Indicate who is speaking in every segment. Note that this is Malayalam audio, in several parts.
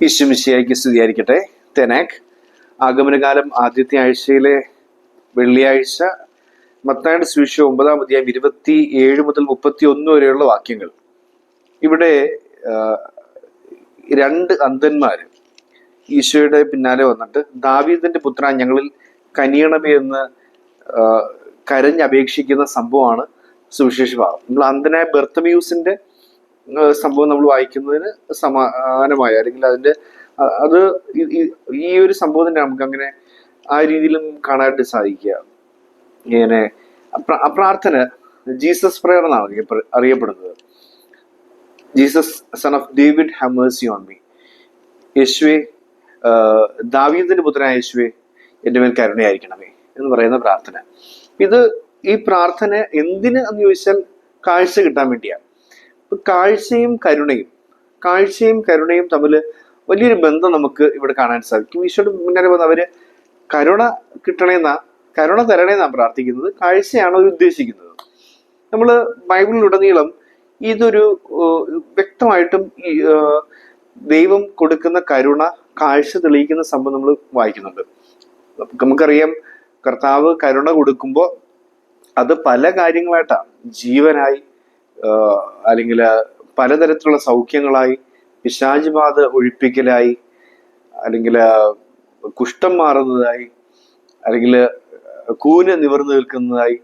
Speaker 1: ഈശ്വമിശിയായിക്ക് സ്തുതിയായിരിക്കട്ടെ. തെനാക് ആഗമനകാലം ആദ്യത്തെ ആഴ്ചയിലെ വെള്ളിയാഴ്ച മത്തായുടെ സുവിശേഷം ഒമ്പതാം അധ്യായം ഇരുപത്തി ഏഴ് മുതൽ മുപ്പത്തി ഒന്ന് വരെയുള്ള വാക്യങ്ങൾ. ഇവിടെ രണ്ട് അന്ധന്മാർ ഈശോയുടെ പിന്നാലെ വന്നിട്ട് ദാവീദിന്റെ പുത്ര ഞങ്ങളിൽ കനിയണമേ എന്ന് കരഞ്ഞപേക്ഷിക്കുന്ന സംഭവമാണ് സുവിശേഷ ഭാഗം നമ്മൾ അന്ധനായ ബെർത്തമ്യൂസിന്റെ സംഭവം നമ്മൾ വായിക്കുന്നതിന് സമാനമായ. അല്ലെങ്കിൽ അതിന്റെ അത് ഈ- ഒരു സംഭവം തന്നെ നമുക്ക് അങ്ങനെ ആ രീതിയിലും കാണാനായിട്ട് സാധിക്കുക. ഇങ്ങനെ പ്രാർത്ഥന ജീസസ് പ്രയർ എന്നാണ് അറിയപ്പെടുന്നത്. Jesus son of David have mercy mercy on me യേശുവേ ദാവീദിന്റെ പുത്രനായ യേശുവെ എന്റെ മേൽ കരുണയായിരിക്കണമേ എന്ന് പറയുന്ന പ്രാർത്ഥന. ഇത് ഈ പ്രാർത്ഥന എന്തിന് എന്ന് ചോദിച്ചാൽ കാഴ്ച കിട്ടാൻ വേണ്ടിയാണ്. കാഴ്ചയും കരുണയും കാഴ്ചയും കരുണയും തമ്മിൽ വലിയൊരു ബന്ധം നമുക്ക് ഇവിടെ കാണാൻ സാധിക്കും. ഈശോയുടെ മുന്നേ വന്ന് അവർ കരുണ കിട്ടണേന്നാ കരുണ തരണേന്നാ പ്രാർത്ഥിക്കുന്നത് കാഴ്ചയാണ് അവർ ഉദ്ദേശിക്കുന്നത്. നമ്മൾ ബൈബിളിലുടനീളം ഇതൊരു വ്യക്തമായിട്ടും ദൈവം കൊടുക്കുന്ന കരുണ കാഴ്ച തെളിയിക്കുന്ന സംഭവം നമ്മൾ വായിക്കുന്നുണ്ട്. നമുക്കറിയാം കർത്താവ് കരുണ കൊടുക്കുമ്പോൾ അത് പല കാര്യങ്ങളായിട്ടാണ്. ജീവനായി അല്ലെങ്കിൽ പലതരത്തിലുള്ള സൗഖ്യങ്ങളായി പിശാചിബാധ ഒഴിപ്പിക്കലായി അല്ലെങ്കിൽ കുഷ്ഠം മാറുന്നതായി അല്ലെങ്കിൽ കൂന് നിവർന്നു നിൽക്കുന്നതായി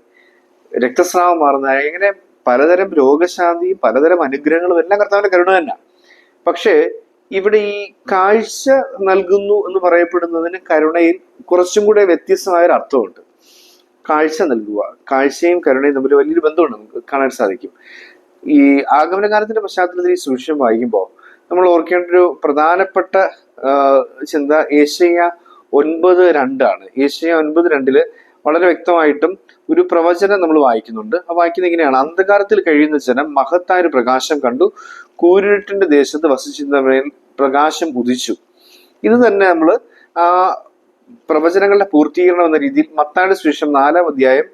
Speaker 1: രക്തസ്രാവം മാറുന്നതായി ഇങ്ങനെ പലതരം രോഗശാന്തി പലതരം അനുഗ്രഹങ്ങളും എല്ലാം കർത്താവിന്റെ കരുണ തന്നെ. പക്ഷേ ഇവിടെ ഈ കാഴ്ച നൽകുന്നു എന്ന് പറയപ്പെടുന്നതിന് കരുണയിൽ കുറച്ചും കൂടെ വ്യത്യസ്തമായ ഒരു അർത്ഥമുണ്ട് കാഴ്ച നൽകുക. കാഴ്ചയും കരുണയും തമ്മിൽ വലിയൊരു ബന്ധമുണ്ട്. നമുക്ക് കാണാൻ സാധിക്കും. ഈ ആഗമനകാലത്തിന്റെ പശ്ചാത്തലത്തിൽ ഈ സുവിശേഷം വായിക്കുമ്പോൾ നമ്മൾ ഓർക്കേണ്ട ഒരു പ്രധാനപ്പെട്ട ചിന്ത ഏഷ്യ ഒൻപത് രണ്ടാണ്. ഏഷ്യ ഒൻപത് രണ്ടിൽ വളരെ വ്യക്തമായിട്ടും ഒരു പ്രവചനം നമ്മൾ വായിക്കുന്നുണ്ട്. ആ വായിക്കുന്നത് ഇങ്ങനെയാണ്. അന്ധകാരത്തിൽ കഴിയുന്ന ജനം മഹത്തായ ഒരു പ്രകാശം കണ്ടു. കൂരിരുട്ടിന്റെ ദേശത്ത് വസിച്ചിരുന്നവരിൽ പ്രകാശം ഉദിച്ചു. ഇത് തന്നെ നമ്മൾ ആ പ്രവചനങ്ങളുടെ പൂർത്തീകരണം എന്ന രീതിയിൽ മത്താണ്ട് സുവിശേഷം നാലാം അധ്യായം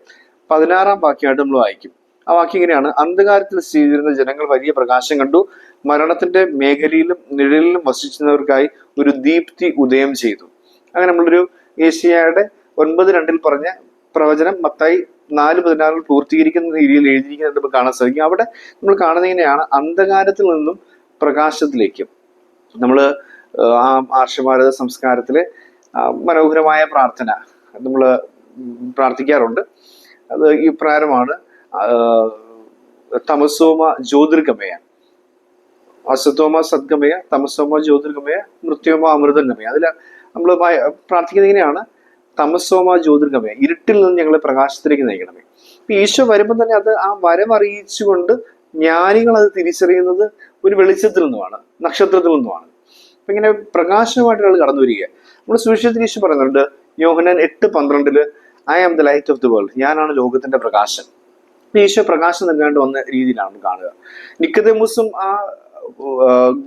Speaker 1: പതിനാറാം വാക്യമായിട്ട് നമ്മൾ വായിക്കും ആ വാക്യം ഇങ്ങനെയാണ് അന്ധകാരത്തിൽ സ്ഥിതിയിരുന്ന ജനങ്ങൾ വലിയ പ്രകാശം കണ്ടു മരണത്തിന്റെ മേഖലയിലും നിഴലിലും വസിച്ചിരുന്നവർക്കായി ഒരു ദീപ്തി ഉദയം ചെയ്തു അങ്ങനെ നമ്മളൊരു ഏഷ്യയുടെ ഒൻപത് രണ്ടിൽ പറഞ്ഞ പ്രവചനം മത്തായി നാല് പതിനാറിൽ പൂർത്തീകരിക്കുന്ന രീതിയിൽ എഴുതിയിരിക്കുന്നത് നമുക്ക് കാണാൻ സാധിക്കും അവിടെ നമ്മൾ കാണുന്നത് ഇങ്ങനെയാണ് അന്ധകാരത്തിൽ നിന്നും പ്രകാശത്തിലേക്കും നമ്മൾ ആ ആർഷഭാരത സംസ്കാരത്തിലെ മനോഹരമായ പ്രാർത്ഥന നമ്മൾ പ്രാർത്ഥിക്കാറുണ്ട്. അത് ഈ പ്രാരമാണ് തമസോമ ജ്യോതിർഗമയ. അസത്തോമ സദ്ഗമയ തമസോമ ജ്യോതിർഗമയ മൃത്യോമ അമൃതഗമയ അതിൽ നമ്മൾ പ്രാർത്ഥിക്കുന്നത് ഇങ്ങനെയാണ്. തമസോമ ജ്യോതിർഗമയ. ഇരുട്ടിൽ നിന്ന് ഞങ്ങളെ പ്രകാശത്തിലേക്ക് നയിക്കണമേ. ഇപ്പൊ ഈശോ വരുമ്പോൾ തന്നെ അത് ആ വരമറിയിച്ചുകൊണ്ട് ജ്ഞാനികൾ അത് തിരിച്ചറിയുന്നത് ഒരു വെളിച്ചത്തിൽ നിന്നുമാണ് നക്ഷത്രത്തിൽ നിന്നുമാണ്. ഇങ്ങനെ പ്രകാശമായിട്ട് ഒരാൾ കടന്നു വരിക. നമ്മൾ സുവിശേഷത്തിൽ ഈശോ പറയുന്നുണ്ട് യോഹനൻ എട്ട് പന്ത്രണ്ടിൽ I am the light of the world ഞാനാണ് ലോകത്തിന്റെ പ്രകാശം ഈശോ പ്രകാശം നൽകാണ്ട് വന്ന രീതിയിലാണ് കാണുക. നിക്കതമൂസും ആ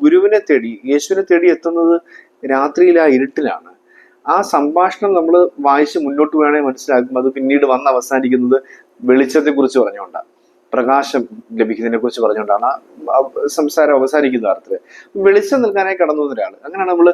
Speaker 1: ഗുരുവിനെ തേടി യേശുവിനെ തേടി എത്തുന്നത് രാത്രിയിൽ ആ ഇരുട്ടിലാണ്. ആ സംഭാഷണം നമ്മൾ വായിച്ച് മുന്നോട്ട് വേണേ മനസ്സിലാക്കും അത് പിന്നീട് വന്ന് അവസാനിക്കുന്നത് വെളിച്ചത്തെ കുറിച്ച് പറഞ്ഞുകൊണ്ടാണ്. പ്രകാശം ലഭിക്കുന്നതിനെ കുറിച്ച് പറഞ്ഞുകൊണ്ടാണ് സംസാരം അവസാനിക്കുന്ന അർത്ഥത്തിൽ. വെളിച്ചം നിൽക്കാനായി കടന്നു വന്ന അങ്ങനെയാണ് നമ്മൾ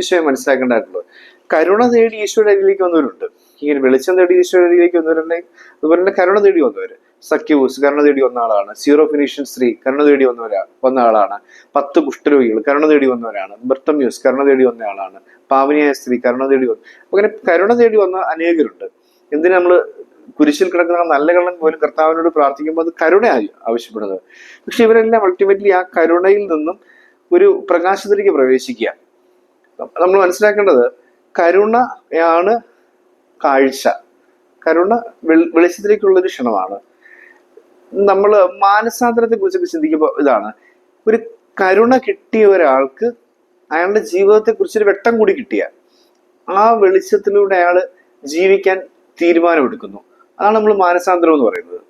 Speaker 1: ഈശോയെ മനസ്സിലാക്കേണ്ടതായിട്ടുള്ളത്. കരുണ തേടി ഈശോയുടെ അരികിലേക്ക് വന്നവരുണ്ട്. ഇങ്ങനെ വെളിച്ചം തേടി ഈശോയുടെ അരികിലേക്ക് വന്നവരുണ്ടെങ്കിൽ അതുപോലെ തന്നെ കരുണ തേടി വന്നവർ സഖ്യവൂസ് കരുണ തേടി വന്ന ആളാണ്. സീറോ ഫിനീഷ്യൻ സ്ത്രീ കരുണ തേടി വന്നവരാ വന്ന ആളാണ്. പത്ത് കുഷ്ഠരോഗികൾ കരുണ തേടി വന്നവരാണ്. ബർത്തമ്യൂസ് കരുണ തേടി വന്ന ആളാണ്. പാവനിയായ സ്ത്രീ കരുണ തേടി വന്നു അങ്ങനെ കരുണ തേടി വന്ന അനേകരുണ്ട്. എന്തിനാ നമ്മൾ കുരിശിൽ കിടക്കുന്ന നല്ല കള്ളൻ പോലും കർത്താവിനോട് പ്രാർത്ഥിക്കുമ്പോൾ അത് കരുണയായി ആവശ്യപ്പെടുന്നത്. പക്ഷെ ഇവരെല്ലാം അൾട്ടിമേറ്റ്ലി ആ കരുണയിൽ നിന്നും ഒരു പ്രകാശത്തിലേക്ക് പ്രവേശിക്കുക. നമ്മൾ മനസ്സിലാക്കേണ്ടത് കരുണയാണ് കാഴ്ച. കരുണ വെളിച്ചത്തിലേക്കുള്ളൊരു ക്ഷണമാണ്. നമ്മൾ മാനസാന്തരത്തെ കുറിച്ചൊക്കെ ചിന്തിക്കുമ്പോൾ ഇതാണ്. ഒരു കരുണ കിട്ടിയ ഒരാൾക്ക് അയാളുടെ ജീവിതത്തെ കുറിച്ചൊരു വെട്ടം കൂടി കിട്ടിയ ആ വെളിച്ചത്തിലൂടെ അയാൾ ജീവിക്കാൻ തീരുമാനമെടുക്കുന്നു. അതാണ് നമ്മൾ മാനസാന്തരം എന്ന് പറയുന്നത്.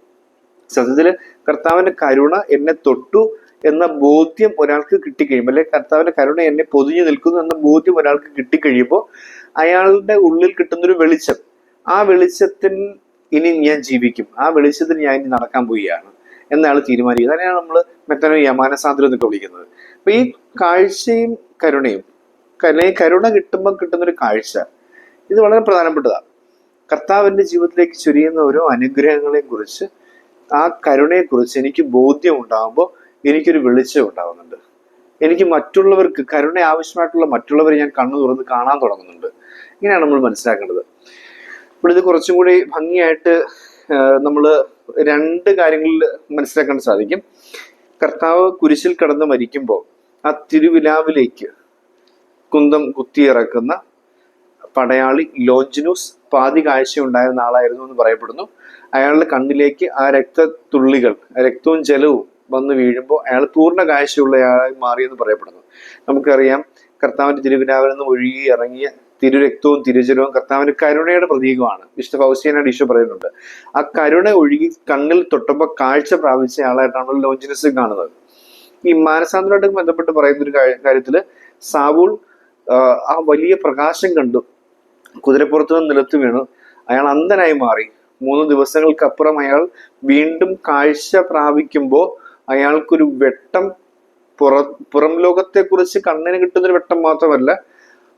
Speaker 1: സത്യത്തിൽ കർത്താവിന്റെ കരുണ എന്നെ തൊട്ടു എന്ന ബോധ്യം ഒരാൾക്ക് കിട്ടിക്കഴിയുമ്പോൾ അല്ലെങ്കിൽ കർത്താവിന്റെ കരുണ എന്നെ പൊതിഞ്ഞു നിൽക്കുന്നു എന്ന ബോധ്യം ഒരാൾക്ക് കിട്ടിക്കഴിയുമ്പോൾ അയാളുടെ ഉള്ളിൽ കിട്ടുന്നൊരു വെളിച്ചം. ആ വെളിച്ചത്തിൽ ഇനി ഞാൻ ജീവിക്കും. ആ വെളിച്ചത്തിൽ ഞാൻ ഇനി നടക്കാൻ പോവുകയാണ് എന്നയാൾ തീരുമാനിക്കുക. അതിനെയാണ് നമ്മൾ മെത്തനോ മാനസാന്തരം എന്നൊക്കെ വിളിക്കുന്നത്. അപ്പൊ ഈ കാഴ്ചയും കരുണയും അല്ലെങ്കിൽ കരുണ കിട്ടുമ്പോൾ കിട്ടുന്നൊരു കാഴ്ച ഇത് വളരെ പ്രധാനപ്പെട്ടതാണ്. കർത്താവിന്റെ ജീവിതത്തിലേക്ക് ചൊരിയുന്ന ഓരോ അനുഗ്രഹങ്ങളെയും കുറിച്ച് ആ കരുണയെക്കുറിച്ച് എനിക്ക് ബോധ്യം ഉണ്ടാകുമ്പോൾ എനിക്കൊരു വെളിച്ചം ഉണ്ടാകുന്നുണ്ട് എനിക്ക് മറ്റുള്ളവർക്ക് കരുണ ആവശ്യമായിട്ടുള്ള മറ്റുള്ളവരെ ഞാൻ കണ്ണു തുറന്ന് കാണാൻ തുടങ്ങുന്നുണ്ട്. ഇങ്ങനെയാണ് നമ്മൾ മനസ്സിലാക്കേണ്ടത്. ഇവിടെ ഇത് കുറച്ചും കൂടി ഭംഗിയായിട്ട് നമ്മൾ രണ്ട് കാര്യങ്ങളിൽ മനസ്സിലാക്കാൻ സാധിക്കും. കർത്താവ് കുരിശിൽ കടന്ന് മരിക്കുമ്പോൾ ആ തിരുവിലാവിലേക്ക് കുന്തം കുത്തിയിറക്കുന്ന പടയാളി ലോഞ്ചിനൂസ് പാതി കാഴ്ച ഉണ്ടായിരുന്ന ആളായിരുന്നു എന്ന് പറയപ്പെടുന്നു. അയാളുടെ കണ്ണിലേക്ക് ആ രക്തത്തുള്ളികൾ രക്തവും ജലവും വന്ന് വീഴുമ്പോൾ അയാൾ പൂർണ കാഴ്ചയുള്ളയാളായി മാറിയെന്ന് പറയപ്പെടുന്നു. നമുക്കറിയാം കർത്താവിന്റെ തിരുവിനാവിൽ നിന്ന് ഒഴുകി ഇറങ്ങിയ തിരുരക്തവും തിരുജലവും കർത്താവിന്റെ കരുണയുടെ പ്രതീകമാണ്. വിശുദ്ധ ഫൗസിയനായിട്ട് ഈശോ പറയുന്നുണ്ട് ആ കരുണ ഒഴുകി കണ്ണിൽ തൊട്ടുമ്പോൾ കാഴ്ച പ്രാപിച്ച ആളായിട്ടാണ് ലോഞ്ചിനസ് കാണുന്നത്. ഈ മാനസാന്തരമായിട്ട് ബന്ധപ്പെട്ട് പറയുന്ന ഒരു കാര്യത്തിൽ സാവൂൾ ആ വലിയ പ്രകാശം കണ്ടു. കുതിരപ്പുറത്ത് നിന്ന് നിലത്ത് വീണു. അയാൾ അന്ധനായി മാറി. മൂന്ന് ദിവസങ്ങൾക്കപ്പുറം അയാൾ വീണ്ടും കാഴ്ച പ്രാപിക്കുമ്പോൾ അയാൾക്കൊരു വെട്ടം പുറ പുറം ലോകത്തെക്കുറിച്ച് കണ്ണിന് കിട്ടുന്നൊരു വെട്ടം മാത്രമല്ല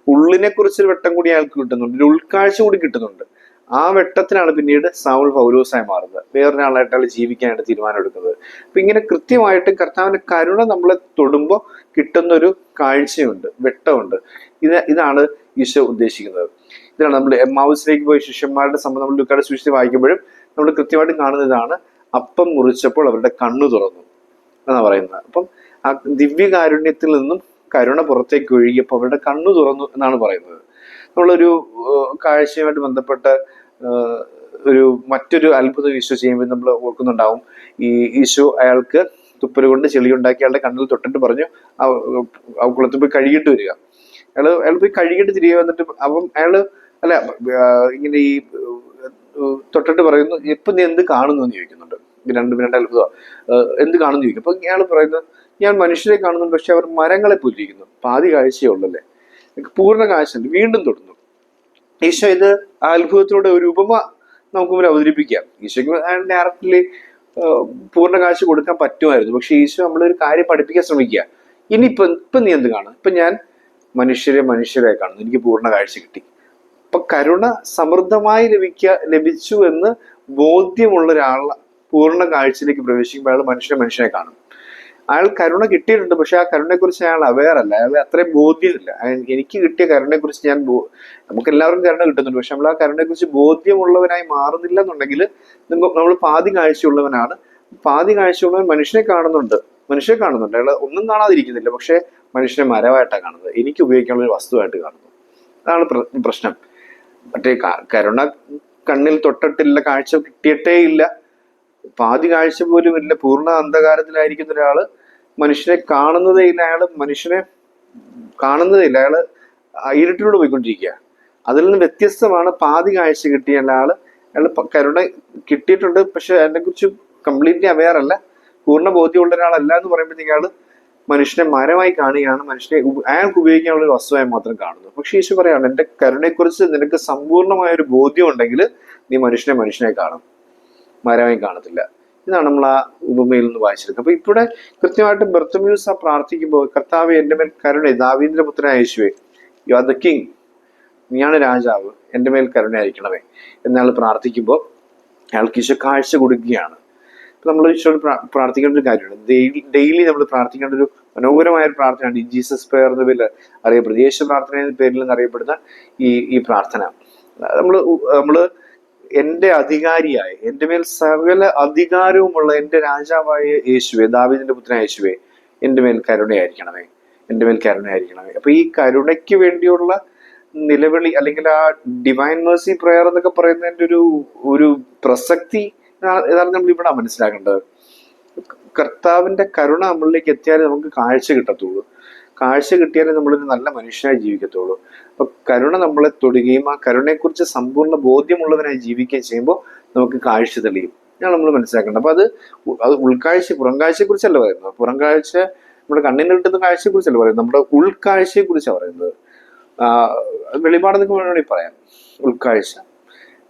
Speaker 1: ഉള്ളിനെ കുറിച്ചൊരു വെട്ടം കൂടി അയാൾക്ക് കിട്ടുന്നുണ്ട്. ഒരു ഉൾക്കാഴ്ച കൂടി കിട്ടുന്നുണ്ട്. ആ വെട്ടത്തിനാണ് പിന്നീട് സാവുൾ പൗലോസായി മാറുന്നത്. വേറൊരാളായിട്ട് അയാൾ ജീവിക്കാനായിട്ട് തീരുമാനം എടുക്കുന്നത് അപ്പൊ ഇങ്ങനെ കൃത്യമായിട്ട് കർത്താവിന്റെ കരുണ നമ്മളെ തൊടുമ്പോൾ കിട്ടുന്നൊരു കാഴ്ചയുണ്ട് വെട്ടമുണ്ട്. ഇത് ഇതാണ് ഈശോ ഉദ്ദേശിക്കുന്നത്. ഇതാണ് നമ്മൾ എമ്മാവൂസിലേക്ക് പോയി ശിഷ്യന്മാരുടെ സംബന്ധം നമ്മൾ ലുക്കാട് സൂക്ഷിച്ച് വായിക്കുമ്പോഴും നമ്മൾ കൃത്യമായിട്ട് കാണുന്ന ഇതാണ് അപ്പം മുറിച്ചപ്പോൾ അവരുടെ കണ്ണു തുറന്നു എന്നാണ് പറയുന്നത്. അപ്പം ആ ദിവ്യകാരുണ്യത്തിൽ നിന്നും കരുണ പുറത്തേക്ക് ഒഴുകിയപ്പോൾ അവരുടെ കണ്ണു തുറന്നു എന്നാണ് പറയുന്നത്. നമ്മളൊരു കാഴ്ചയുമായിട്ട് ബന്ധപ്പെട്ട ഒരു മറ്റൊരു അത്ഭുതം ഈശോ ചെയ്യുമ്പോൾ നമ്മൾ ഓർക്കുന്നുണ്ടാവും. ഈ ഈശോ അയാൾക്ക് തുപ്പൽ കൊണ്ട് ചെളി ഉണ്ടാക്കി അയാളുടെ കണ്ണിൽ തൊട്ടിട്ട് പറഞ്ഞു ആ കുളത്തിൽ പോയി കഴുകിയിട്ട് വരിക. അയാൾ അയാൾ പോയി കഴുകിയിട്ട് തിരികെ വന്നിട്ട് അപ്പം അയാൾ അല്ല ഇങ്ങനെ ഈ തൊട്ടിട്ട് പറയുന്നു ഇപ്പൊ നീ എന്ത് കാണുന്നു? എന്ന് ചോദിക്കുന്നുണ്ട്. രണ്ട് രണ്ട് അത്ഭുതം എന്ത് കാണുന്നു ചോദിക്കും. അപ്പൊ ഇയാൾ പറയുന്നത് ഞാൻ മനുഷ്യരെ കാണുന്നുണ്ട് പക്ഷെ അവർ മരങ്ങളെ പുല്ലിരിക്കുന്നു പാതി കാഴ്ചയേ ഉള്ളല്ലേ? പൂർണ കാഴ്ചയുണ്ട്. വീണ്ടും തൊടുന്നു. ഈശോ ഇത് ആ അത്ഭുതത്തിലൂടെ ഒരു ഉപമ നമുക്ക് മുന്നിൽ അവതരിപ്പിക്കാം. ഈശോയ്ക്ക് ഡയറക്റ്റ്ലി പൂർണ കാഴ്ച കൊടുക്കാൻ പറ്റുമായിരുന്നു. പക്ഷെ ഈശോ നമ്മളൊരു കാര്യം പഠിപ്പിക്കാൻ ശ്രമിക്കുക. ഇനിയിപ്പൊ ഇപ്പൊ നീ എന്ത് കാണും ഇപ്പൊ ഞാൻ മനുഷ്യരെ മനുഷ്യരെ കാണുന്നു. എനിക്ക് പൂർണ കാഴ്ച കിട്ടി. അപ്പൊ കരുണ സമൃദ്ധമായി ലഭിക്ക ലഭിച്ചു എന്ന് ബോധ്യമുള്ള ഒരാൾ പൂർണ കാഴ്ചയിലേക്ക് പ്രവേശിക്കുമ്പോൾ അയാൾ മനുഷ്യനെ മനുഷ്യനെ കാണും. അയാൾ കരുണ കിട്ടിയിട്ടുണ്ട് പക്ഷെ ആ കരുണയെക്കുറിച്ച് അയാൾ അവെയർ അല്ല. അയാൾ അത്രയും ബോധ്യമില്ല. എനിക്ക് കിട്ടിയ കരുണയെക്കുറിച്ച് ഞാൻ നമുക്ക് എല്ലാവരും കരുണ കിട്ടുന്നുണ്ട് പക്ഷെ നമ്മൾ ആ കരുണയെക്കുറിച്ച് ബോധ്യമുള്ളവനായി മാറുന്നില്ല എന്നുണ്ടെങ്കിൽ നമ്മൾ പാതി കാഴ്ചയുള്ളവനാണ്. പാതി കാഴ്ചയുള്ളവൻ മനുഷ്യനെ കാണുന്നുണ്ട് മനുഷ്യനെ കാണുന്നുണ്ട്. അയാൾ ഒന്നും കാണാതിരിക്കുന്നില്ല പക്ഷെ മനുഷ്യനെ മരമായിട്ടാണ് കാണുന്നത്. എനിക്ക് ഉപയോഗിക്കാനുള്ള ഒരു വസ്തുവായിട്ട് കാണുന്നു. അതാണ് പ്രശ്നം. മറ്റേ കരുണ കണ്ണിൽ തൊട്ടിട്ടില്ല കാഴ്ച കിട്ടിയിട്ടേ ഇല്ല. പാതി കാഴ്ച പോലും ഇല്ല. പൂർണ അന്ധകാരത്തിലായിരിക്കുന്ന ഒരാൾ മനുഷ്യനെ കാണുന്നതേ ഇല്ല. അയാൾ മനുഷ്യനെ കാണുന്നതേ ഇല്ല. അയാൾ ഇരുട്ടിലൂടെ പോയിക്കൊണ്ടിരിക്കുക. അതിൽ നിന്ന് വ്യത്യസ്തമാണ് പാതി കാഴ്ച കിട്ടിയ ആൾ അയാൾ കരുണ കിട്ടിയിട്ടുണ്ട്. പക്ഷെ അതിനെ കുറിച്ച് കംപ്ലീറ്റ്ലി അവെയർ അല്ല. പൂർണ ബോധ്യമുള്ള ഒരാളല്ല എന്ന് പറയുമ്പോഴത്തേക്ക് അയാൾ മനുഷ്യനെ മരമായി കാണുകയാണ് മനുഷ്യനെ അയാൾക്ക് ഉപയോഗിക്കാനുള്ള ഒരു വസ്തുവായി മാത്രം കാണുന്നു പക്ഷെ ഈശോ പറയാണ് എന്റെ കരുണയെക്കുറിച്ച് നിനക്ക് സമ്പൂർണമായ ഒരു ബോധ്യം ഉണ്ടെങ്കിൽ നീ മനുഷ്യനെ മനുഷ്യനെ കാണും. മരമായി കാണത്തില്ല. ഇതാണ് നമ്മൾ ആ ഉപമയിൽ നിന്ന് വായിച്ചിരിക്കുന്നത്. അപ്പൊ ഇവിടെ കൃത്യമായിട്ട് ബർത്തമ്യൂസ് ആ പ്രാർത്ഥിക്കുമ്പോൾ കർത്താവ് എന്റെ മേൽ കരുണ ദാവീന്ദ്രപുത്രനായ യേശുവേ യു ആർ ദ കിങ് നീയാണ് രാജാവ്. എന്റെ മേൽ കരുണയായിരിക്കണമേ. എന്നയാൾ പ്രാർത്ഥിക്കുമ്പോൾ അയാൾക്ക് ഈശോ കാഴ്ച കൊടുക്കുകയാണ്. നമ്മൾ ഈശോട് പ്രാ- പ്രാർത്ഥിക്കേണ്ട ഒരു കാര്യമാണ് ഡെയിലി ഡെയിലി നമ്മൾ പ്രാർത്ഥിക്കേണ്ട ഒരു മനോഹരമായ ഒരു പ്രാർത്ഥനയാണ് ഈ ജീസസ് പേർ എന്ന പേരിൽ അറിയപ്പെടുന്നത്. യേശു പ്രാർത്ഥന എന്ന പേരിൽ അറിയപ്പെടുന്ന ഈ ഈ പ്രാർത്ഥന. നമ്മൾ നമ്മൾ എന്റെ അധികാരിയായ എന്റെ മേൽ സകല അധികാരവുമുള്ള എന്റെ രാജാവായ യേശുവെ ദാവിദിന്റെ പുത്രനായ യേശുവെ എന്റെ മേൽ കരുണയായിരിക്കണമേ. എന്റെ മേൽ കരുണയായിരിക്കണമേ. അപ്പൊ ഈ കരുണയ്ക്ക് വേണ്ടിയുള്ള നിലവിളി അല്ലെങ്കിൽ ആ ഡിവൈൻ മേഴ്സി പ്രയർ എന്നൊക്കെ പറയുന്നതിന്റെ ഒരു ഒരു പ്രസക്തി ഇതാണ് നമ്മൾ ഇവിടെ മനസ്സിലാക്കേണ്ടത്? കർത്താവിന്റെ കരുണ നമ്മളിലേക്ക് എത്തിയാലേ നമുക്ക് കാഴ്ച കിട്ടത്തുള്ളൂ. കാഴ്ച കിട്ടിയാലേ നമ്മളൊരു നല്ല മനുഷ്യനായി ജീവിക്കത്തുള്ളൂ. അപ്പൊ കരുണ നമ്മളെ തൊടുകയും ആ കരുണയെക്കുറിച്ച് സമ്പൂർണ ബോധ്യമുള്ളവനായി ജീവിക്കുകയും ചെയ്യുമ്പോൾ നമുക്ക് കാഴ്ച തെളിയും. ഇതാണ് നമ്മൾ മനസ്സിലാക്കേണ്ടത്. അപ്പൊ അത് അത് ഉൾക്കാഴ്ച പുറംകാഴ്ചയെ കുറിച്ചല്ല പറയുന്നത്. പുറംകാഴ്ച നമ്മുടെ കണ്ണിന് കിട്ടുന്ന കാഴ്ചയെ കുറിച്ചല്ല പറയുന്നത്. നമ്മുടെ ഉൾക്കാഴ്ചയെ കുറിച്ചാണ് പറയുന്നത്. വെളിപാട് വെളിപാടെന്നൊക്കെ വേണമെങ്കിൽ പറയാം. ഉൾക്കാഴ്ച.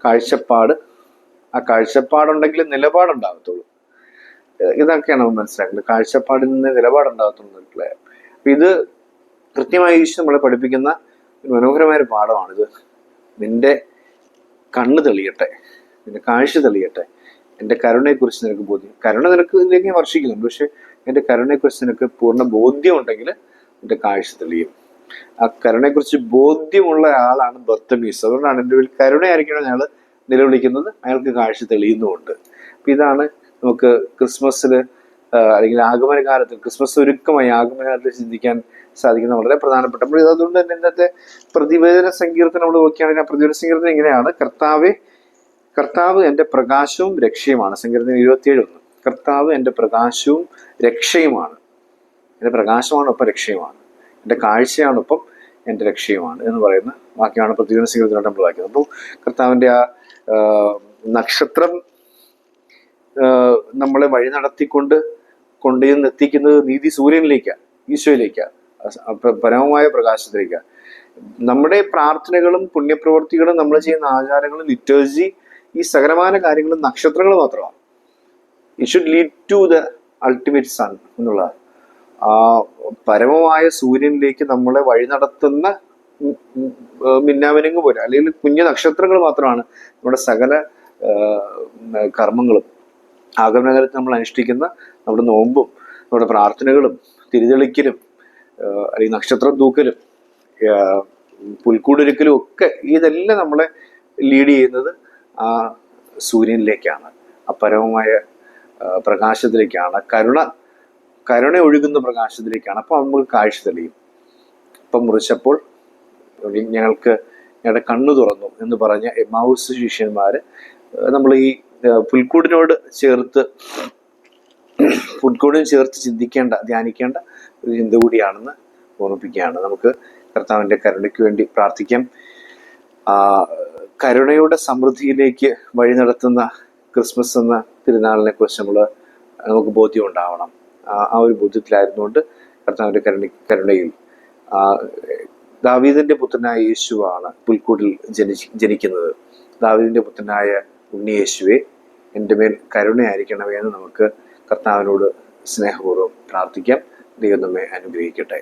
Speaker 1: കാഴ്ചപ്പാട്. ആ കാഴ്ചപ്പാടുണ്ടെങ്കിൽ നിലപാടുണ്ടാകത്തുള്ളൂ. ഇതൊക്കെയാണ് നമ്മൾ മനസ്സിലാക്കുന്നത് കാഴ്ചപ്പാടിൽ നിന്ന് നിലപാടുണ്ടാകത്തുള്ളൂ? അപ്പൊ ഇത് കൃത്യമായി ഈശോ നമ്മളെ പഠിപ്പിക്കുന്ന ഒരു മനോഹരമായ ഒരു പാഠമാണിത് നിന്റെ കണ്ണ് തെളിയട്ടെ നിന്റെ കാഴ്ച തെളിയട്ടെ എന്റെ കരുണയെക്കുറിച്ച് നിനക്ക് ബോധ്യം. കരുണ നിനക്ക് ഇതിലേക്ക് വർഷിക്കുന്നുണ്ട് പക്ഷെ എന്റെ കരുണയെക്കുറിച്ച് നിനക്ക് പൂർണ ബോധ്യം ഉണ്ടെങ്കിൽ നിന്റെ കാഴ്ച തെളിയും. ആ കരുണയെക്കുറിച്ച് ബോധ്യമുള്ള ആളാണ് ബർത്തമീസ്. അതുകൊണ്ടാണ് എന്റെ കരുണയായിരിക്കണം അയാൾ നിലവിളിക്കുന്നത് അയാൾക്ക് കാഴ്ച തെളിയുന്നുമുണ്ട്. അപ്പം ഇതാണ് നമുക്ക് ക്രിസ്മസിൽ അല്ലെങ്കിൽ ആഗമനകാലത്ത് ക്രിസ്മസ് ഒരുക്കമായി ആഗമനകാലത്ത് ചിന്തിക്കാൻ സാധിക്കുന്ന വളരെ പ്രധാനപ്പെട്ട അപ്പോൾ അതുകൊണ്ട് തന്നെ ഇന്നത്തെ പ്രതിവേദന സങ്കീർത്തനം നമ്മൾ നോക്കുകയാണെങ്കിൽ ആ പ്രതിവേദന സങ്കീർത്തനം എങ്ങനെയാണ്? കർത്താവെ കർത്താവ് എന്റെ പ്രകാശവും രക്ഷയുമാണ്. സങ്കീർത്തനം ഇരുപത്തിയേഴ് ഒന്ന്. കർത്താവ് എന്റെ പ്രകാശവും രക്ഷയുമാണ്. എന്റെ പ്രകാശമാണ് ഒപ്പം രക്ഷയുമാണ്. എന്റെ കാഴ്ചയാണൊപ്പം എന്റെ രക്ഷയുമാണ് എന്ന് പറയുന്ന വാക്യമാണ് പ്രതിവേദന സങ്കീർത്തനം നമ്മൾ വായിക്കുന്നത്. അപ്പോൾ കർത്താവിന്റെ ആ, നക്ഷത്രം നമ്മളെ വഴി നടത്തിക്കൊണ്ട് കൊണ്ടുചെന്ന് എത്തിക്കുന്നത് നീതി സൂര്യനിലേക്കാണ് ഈശോയിലേക്കാണ് പരമമായ പ്രകാശത്തിലേക്കാണ് നമ്മുടെ പ്രാർത്ഥനകളും പുണ്യപ്രവർത്തികളും നമ്മൾ ചെയ്യുന്ന ആചാരങ്ങളും ലിറ്റേഴ്ജി ഈ സകലമായ കാര്യങ്ങളും നക്ഷത്രങ്ങൾ മാത്രമാണ്. It should lead to the ultimate sun എന്നുള്ളതാണ്. ആ പരമമായ സൂര്യനിലേക്ക് നമ്മളെ വഴി നടത്തുന്ന മിന്നാമിനുങ്ങ് പോലെ അല്ലെങ്കിൽ കുഞ്ഞു നക്ഷത്രങ്ങൾ മാത്രമാണ് നമ്മുടെ സകല കർമ്മങ്ങളും. ആഗമനകാലത്ത് നമ്മൾ അനുഷ്ഠിക്കുന്ന നമ്മുടെ നോമ്പും നമ്മുടെ പ്രാർത്ഥനകളും തിരിതെളിക്കലും അല്ലെങ്കിൽ നക്ഷത്രം തൂക്കലും പുൽക്കൂടൊരുക്കലും ഒക്കെ ഇതെല്ലാം നമ്മളെ ലീഡ് ചെയ്യുന്നത് ആ സൂര്യനിലേക്കാണ്. ആ പരമമായ പ്രകാശത്തിലേക്കാണ്. കരുണ കരുണ ഒഴുകുന്ന പ്രകാശത്തിലേക്കാണ്. അപ്പോൾ നമ്മൾ കാഴ്ച തെളിയും. ഇപ്പം മുറിച്ചപ്പോൾ ഞങ്ങൾക്ക് ഞങ്ങളുടെ കണ്ണു തുറന്നു എന്ന് പറഞ്ഞ എമാവൂസ് ശിഷ്യന്മാർ നമ്മൾ ഈ പുൽക്കൂടിനോട് ചേർത്ത് പുൽക്കൂടിന് ചേർത്ത് ചിന്തിക്കേണ്ട ധ്യാനിക്കേണ്ട ഒരു ചിന്ത കൂടിയാണെന്ന് ഓർമ്മിപ്പിക്കുകയാണ്. നമുക്ക് കർത്താവിന്റെ കരുണയ്ക്ക് വേണ്ടി പ്രാർത്ഥിക്കാം. കരുണയുടെ സമൃദ്ധിയിലേക്ക് വഴി നടത്തുന്ന ക്രിസ്മസ് എന്ന തിരുനാളിനെ കുറിച്ച് നമ്മൾ നമുക്ക് ബോധ്യം ഉണ്ടാവണം. ആ ഒരു ബോധ്യത്തിലായിരുന്നുകൊണ്ട് കർത്താവിന്റെ കരുണ കരുണയിൽ ദാവീദിന്റെ പുത്രനായ യേശുവാണ് പുൽക്കൂട്ടിൽ ജനി ജനിക്കുന്നത്. ദാവീദിന്റെ പുത്രനായ ഉണ്ണിയേശുവെ എന്റെ മേൽ കരുണയായിരിക്കണമേ എന്ന് നമുക്ക് കർത്താവിനോട് സ്നേഹപൂർവം പ്രാർത്ഥിക്കാം. ദൈവം നമ്മെ അനുഗ്രഹിക്കട്ടെ.